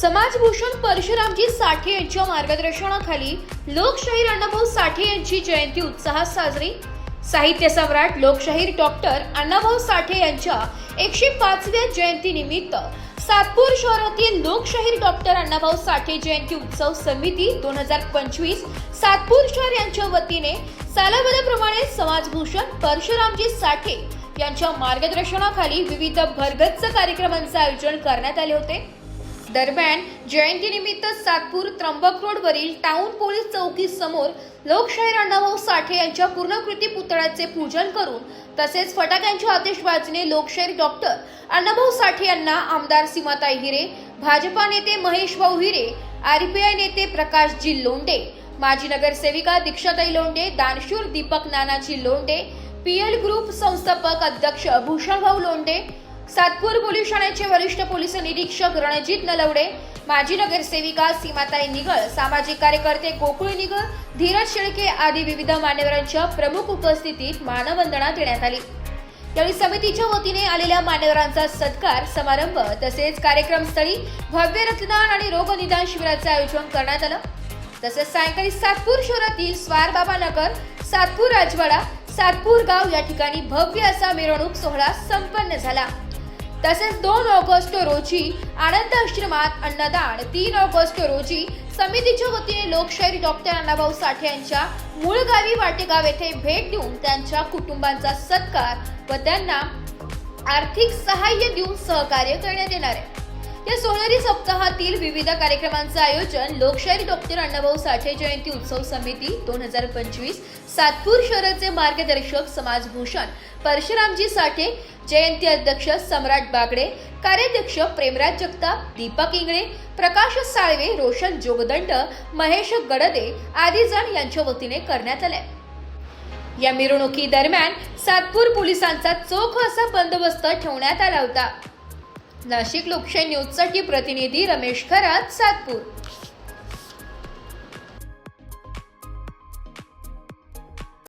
समाजभूषण परशुरामजी साठे यांच्या मार्गदर्शनाखाली लोकशाहीर अण्णाभाऊ साठे यांची जयंती उत्साहात साजरी. साहित्य सम्राट लोकशाहीर डॉक्टर अण्णाभाऊ साठे यांच्या एकशे पाचव्या जयंतीनिमित्त सातपूर शहरातील लोकशाहीर डॉक्टर अण्णाभाऊ साठे जयंती उत्सव समिती दोन हजार पंचवीस सातपूर शहर यांच्या वतीने सालाबादाप्रमाणे समाजभूषण परशुरामजी साठे यांच्या मार्गदर्शनाखाली विविध भरगच्च कार्यक्रमांचे आयोजन करण्यात आले होते. दरम्यान जयंतीनिमित्त सातपूर त्र्यंबक रोडवरील टाउन पोलीस चौकी समोर लोकशाहीर अण्णाभाऊ साठे यांच्या पूर्णकृती पुतळ्याचे पूजन करून तसेच फटाक्यांच्या आतिषबाजीने लोकशाहीर डॉक्टर अण्णाभाऊ साठे यांना आमदार सीमाताई हिरे भाजपा नेते महेश भाऊ हिरे आरपीआय नेते प्रकाश जी लोंडे माजी नगरसेविका दीक्षाताई लोंडे दानशूर दीपक नानाजी लोंडे पीएल ग्रुप संस्थापक अध्यक्ष भूषणभाऊ लोंडे सातपूर पोलीस ठाण्याचे वरिष्ठ पोलीस निरीक्षक रणजित नलवडे माजी नगरसेविका सीमाताई निगळ सामाजिक कार्यकर्ते गोकुळ निगळ धीरज शेळके आदी विविध मान्यवरांच्या प्रमुख उपस्थितीत मानवंदना देण्यात आली. यावेळी समितीच्या वतीने आलेल्या मान्यवरांचा सत्कार समारंभ तसेच कार्यक्रमस्थळी भव्य रक्तदान आणि रोगनिदान शिबिराचं शिबिराचे आयोजन करण्यात आलं. तसेच सायंकाळी सातपूर शहरातील स्वारबाबा नगर सातपूर राजवाडा सातपूर गाव या ठिकाणी भव्य असा मिरवणूक सोहळा संपन्न झाला. तसेच दोन ऑगस्ट रोजी आनंद आश्रमात अन्नदान तीन ऑगस्ट रोजी समितीच्या वतीने लोकशाहीर डॉक्टर अण्णाभाऊ साठे यांच्या मूळ गावी वाटेगाव येथे भेट देऊन त्यांच्या कुटुंबांचा सत्कार व त्यांना आर्थिक सहाय्य देऊन सहकार्य करण्यात येणार आहे. या सोनेरी सप्ताहातील विविध कार्यक्रमांचं आयोजन लोकशाहीर डॉक्टर अण्णाभाऊ साठे जयंती उत्सव समिती दोन हजार पंचवीस सातपूर शहराचे मार्गदर्शक समाजभूषण परशुरामजी साठे जयंती अध्यक्ष सम्राट बागडे कार्याध्यक्ष प्रेमराज जगताप दीपक इंगळे प्रकाश साळवे रोशन जोगदंड महेश गडदे आदी जण यांच्या वतीने करण्यात आले. या मिरवणुकीदरम्यान सातपूर पोलिसांचा चोख असा बंदोबस्त ठेवण्यात आला होता. नाशिक लोकशाही न्यूजसाठी प्रतिनिधी रमेश खरात सातपूर.